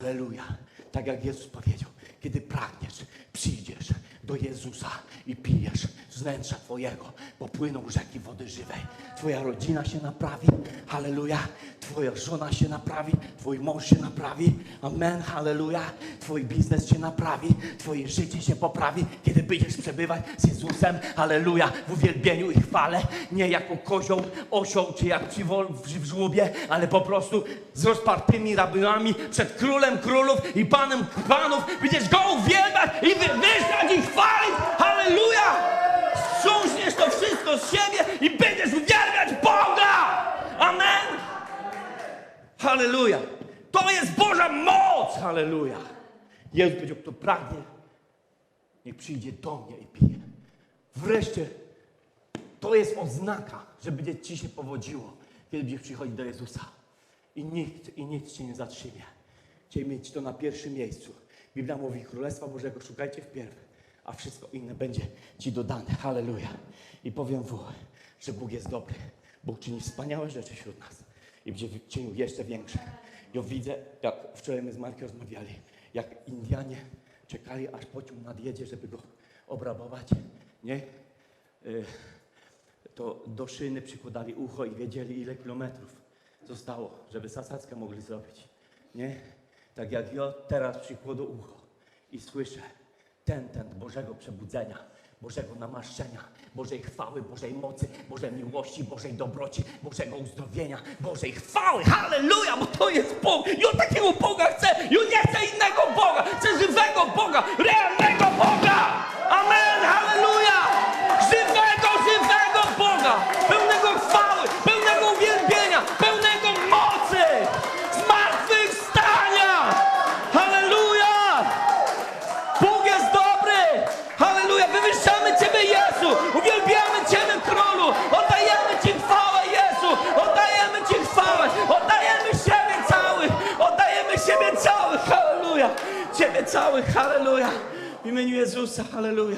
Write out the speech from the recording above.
Aleluja. Tak jak Jezus powiedział, kiedy pragniesz, przyjdziesz do Jezusa i pijesz z wnętrza Twojego, popłyną rzeki wody żywej. Twoja rodzina się naprawi, halleluja. Twoja żona się naprawi, Twój mąż się naprawi, amen, halleluja. Twój biznes się naprawi, Twoje życie się poprawi, kiedy będziesz przebywać z Jezusem, halleluja, w uwielbieniu i chwale, nie jako kozioł, osioł, czy jak przy, w żłobie, ale po prostu z rozpartymi ramionami przed królem królów i panem panów, będziesz go uwielbiać i wy, wyznać i chwalić, Halleluja! To jest Boża moc! Halleluja! Jezus powiedział, kto pragnie, niech przyjdzie do mnie i pije. Wreszcie to jest oznaka, że będzie ci się powodziło, kiedy będziesz przychodzić do Jezusa. I nikt, i nic cię nie zatrzymie. Chciej mieć to na pierwszym miejscu. Biblia mówi, Królestwa Bożego szukajcie wpierw, a wszystko inne będzie ci dodane. Halleluja. I powiem wam, że Bóg jest dobry. Bóg czyni wspaniałe rzeczy wśród nas. I będzie czynił jeszcze większe. Ja widzę, jak wczoraj my z Markiem rozmawiali, jak Indianie czekali, aż pociąg nadjedzie, żeby go obrabować. Nie? Y, to do szyny przykładali ucho i wiedzieli, ile kilometrów zostało, żeby zasadzkę mogli zrobić. Nie? Tak jak ja teraz przykładę ucho i słyszę ten, ten Bożego przebudzenia, Bożego namaszczenia, Bożej chwały, Bożej mocy, Bożej miłości, Bożej dobroci, Bożego uzdrowienia, Bożej chwały. Halleluja, bo to jest Bóg. Ja takiego Boga chcę. Ja nie chcę innego Boga. Chcę żywego Boga, realnego Boga. Amen, halleluja. Żywego, żywego Boga, pełnego chwały, pełnego uwielbienia, pełnego mocy, zmartwychwstania. Halleluja! Bóg jest dobry! Halleluja! Wywyższamy Ciebie, Jezu! Uwielbiamy Ciebie, Królu! Oddajemy Ci chwałę, Jezu! Oddajemy Ci chwałę! Oddajemy siebie całych! Oddajemy siebie całych! Halleluja! Ciebie całych! Halleluja! W imieniu Jezusa! Halleluja!